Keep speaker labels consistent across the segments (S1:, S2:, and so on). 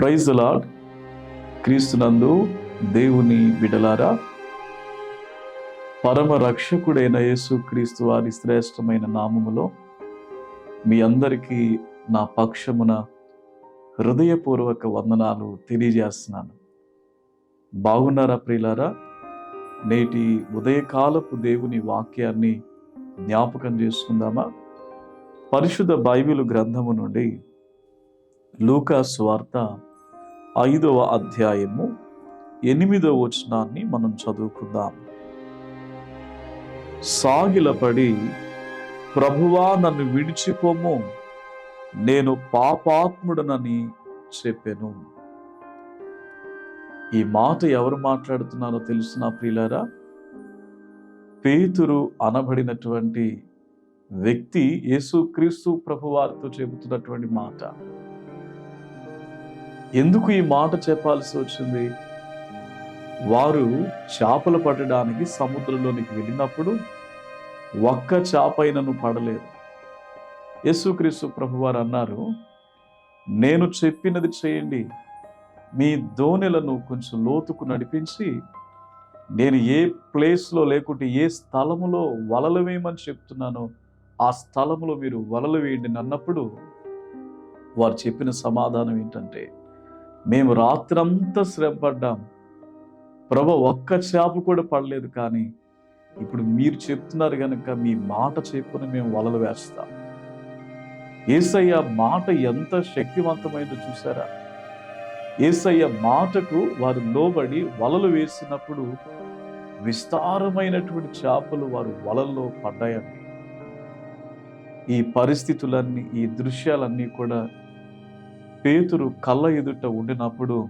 S1: Praise lord క్రీస్తునందు దేవుని బిడలారా పరమ రక్షకుడైన యేసు క్రీస్తు వారి శ్రేష్టమైన నామములో మీ అందరికీ నా పక్షమున హృదయపూర్వక వందనాలు తెలియజేస్తున్నాను. బాగున్నారా ప్రియులారా? నేటి ఉదయకాలపు దేవుని వాక్యాన్ని జ్ఞాపకం చేసుకుందామా? పరిశుద్ధ బైబిల్ గ్రంథము నుండి లూకా స్వార్త ఐదవ అధ్యాయము ఎనిమిదవ వచనాన్ని మనం చదువుకుందాం. సాగిలపడి ప్రభువా నన్ను విడిచిపోము. నేను పాపాత్ముడనని చెప్పాను. ఈ మాట ఎవరు మాట్లాడుతున్నారో తెలిసిన ప్రియులారా? పేతురు అనబడినటువంటి వ్యక్తి యేసుక్రీస్తు ప్రభువారితో చెబుతున్నటువంటి మాట. ఎందుకు ఈ మాట చెప్పాల్సి వచ్చింది? వారు చేపలు పట్టడానికి సముద్రంలోనికి వెళ్ళినప్పుడు ఒక్క చేపైనను పడలేదు. యేసుక్రీస్తు ప్రభువారు అన్నారు నేను చెప్పినది చేయండి. మీ దోణెలను కొంచెం లోతుకు నడిపించి నేను ఏ ప్లేస్లో లేకుంటే ఏ స్థలములో వలలు వేయమని చెప్తున్నానో ఆ స్థలంలో మీరు వలలు వేయండి అన్నప్పుడు వారు చెప్పిన సమాధానం ఏంటంటే మేము రాత్రంతా శ్రమపడ్డాం. ప్రభ ఒక్క చేప కూడా పడలేదు కానీ ఇప్పుడు మీరు చెప్తున్నారు కనుక మీ మాట చెప్పుని మేము వలలు వేస్తాం. ఏసయ్య మాట ఎంత శక్తివంతమైందో చూసారా ఏసయ్య మాటకు వారు లోబడి వలలు వేసినప్పుడు విస్తారమైనటువంటి చేపలు వారు వలల్లో పడ్డాయని. ఈ పరిస్థితులన్నీ ఈ దృశ్యాలన్నీ కూడా పేతురు కళ్ళ ఎదుట ఉండినప్పుడు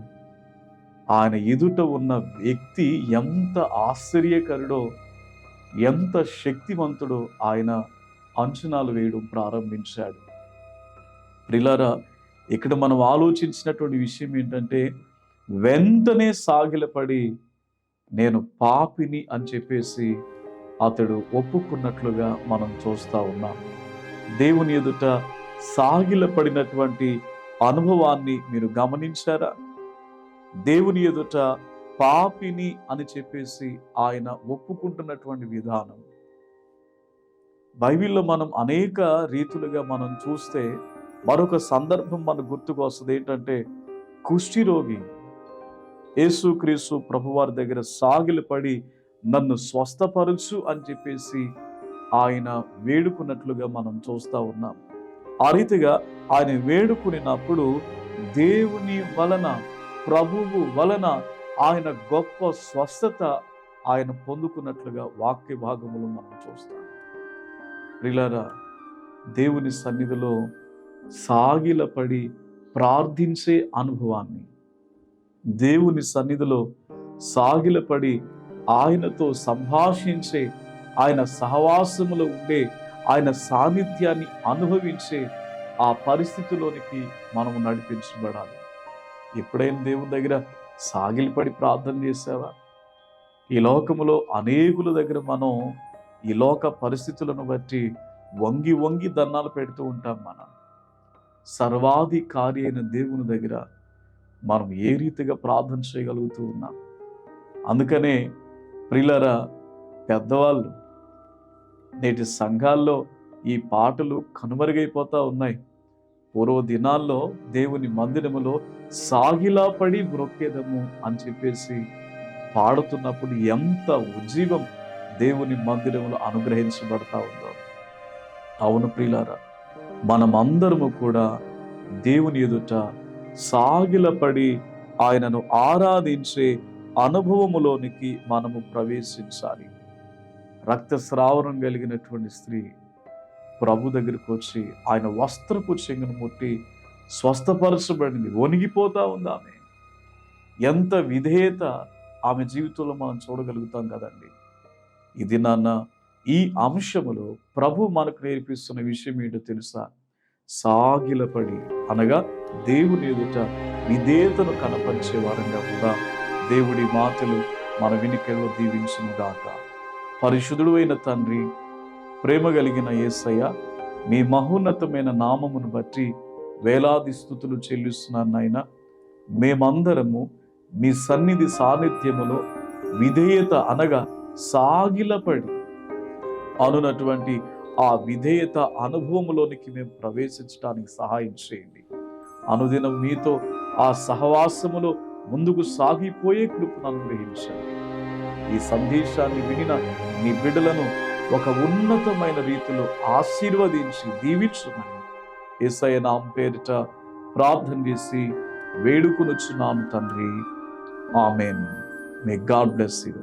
S1: ఆయన ఎదుట ఉన్న వ్యక్తి ఎంత ఆశ్చర్యకరుడో ఎంత శక్తివంతుడో ఆయన అంచనాలు వేయడం ప్రారంభించాడు. ప్రిలారా ఇక్కడ మనం ఆలోచించినటువంటి విషయం ఏంటంటే వెంటనే సాగిలపడి నేను పాపిని అని చెప్పేసి అతడు ఒప్పుకున్నట్లుగా మనం చూస్తూ ఉన్నాం. దేవుని ఎదుట సాగిలపడినటువంటి అనుభవాన్ని మీరు గమనించారా? దేవుని ఎదుట పాపిని అని చెప్పేసి ఆయన ఒప్పుకుంటున్నటువంటి విధానం. బైబిల్లో మనం అనేక రీతులుగా మనం చూస్తే మరొక సందర్భం మన గుర్తుకు వస్తుంది. ఏంటంటే కుష్ఠిరోగి యేసుక్రీస్తు ప్రభువారి దగ్గర సాగిలపడి నన్ను స్వస్థపరచు అని చెప్పేసి ఆయన వేడుకున్నట్లుగా మనం చూస్తూ ఉన్నాం. ఆ రీతిగా ఆయన వేడుకునినప్పుడు దేవుని వలన ప్రభువు వలన ఆయన గొప్ప స్వస్థత ఆయన పొందుకున్నట్లుగా వాక్య భాగములు మనం చూస్తాం. ప్రిలారా దేవుని సన్నిధిలో సాగిలపడి ప్రార్థించే అనుభవాన్ని దేవుని సన్నిధిలో సాగిలపడి ఆయనతో సంభాషించే ఆయన సహవాసములో ఉండే ఆయన సాన్నిధ్యాన్ని అనుభవించే ఆ పరిస్థితిలోనికి మనము నడిపించబడాలి. ఎప్పుడైనా దేవుని దగ్గర సాగిలిపడి ప్రార్థన చేసావా ఈ లోకములో అనేకుల దగ్గర మనం ఈ లోక పరిస్థితులను బట్టి వంగి వంగి దన్నాలు పెడుతూ ఉంటాం మనం. సర్వాధికారి అయిన దేవుని దగ్గర మనం ఏ రీతిగా ప్రార్థన చేయగలుగుతూ ఉన్నాం? అందుకనే ప్రిలరా పెద్దవాళ్ళు నేటి సంఘాల్లో ఈ పాటలు కనుమరుగైపోతా ఉన్నాయి. పూర్వ దినాల్లో దేవుని మందిరములో సాగిలా పడి మ్రొక్కేదము అని చెప్పేసి పాడుతున్నప్పుడు ఎంత ఉజ్జీవం దేవుని మందిరములో అనుగ్రహించబడతా ఉందో. అవును ప్రియులారా మనమందరము కూడా దేవుని ఎదుట సాగిలపడి ఆయనను ఆరాధించే అనుభవములోనికి మనము ప్రవేశించాలి. రక్తస్రావరం కలిగినటువంటి స్త్రీ ప్రభు దగ్గరికి వచ్చి ఆయన వస్త్రపు చెంగును ముట్టి స్వస్థపరచబడింది. వణిగిపోతా ఉంది ఆమె. ఎంత విధేయత ఆమె జీవితంలో మనం చూడగలుగుతాం కదండి. ఇది నాన్న ఈ అంశములో ప్రభు మనకు నేర్పిస్తున్న విషయం ఏంటో తెలుసా? సాగిలపడి అనగా దేవుని ఎదుట విధేయతను కనపరిచే వారంగా కూడా దేవుడి మాటలు మన వినికెల్లో దీవించును గాక పరిశుద్ధుడు అయిన తండ్రి ప్రేమ కలిగిన యేసయ్య మీ మహోన్నతమైన నామమును బట్టి వేలాది స్థుతులు చెల్లిస్తున్నాను నాయన. మేమందరము మీ సన్నిధి సాన్నిధ్యములో విధేయత అనగా సాగిలపడి అనునటువంటి ఆ విధేయత అనుభవములోనికి మేము ప్రవేశించడానికి సహాయం చేయండి. అనుదినం మీతో ఆ సహవాసములో ముందుకు సాగిపోయే కృపను అనుగ్రహించండి. ఈ సందేశాన్ని వినిన నీ బిడ్డలను ఒక ఉన్నతమైన రీతిలో ఆశీర్వదించి దీవించమని ఏసయ నామ పేరిట ప్రార్థన చేసి వేడుకొనుచున్నాము తండ్రి. Amen. May God bless you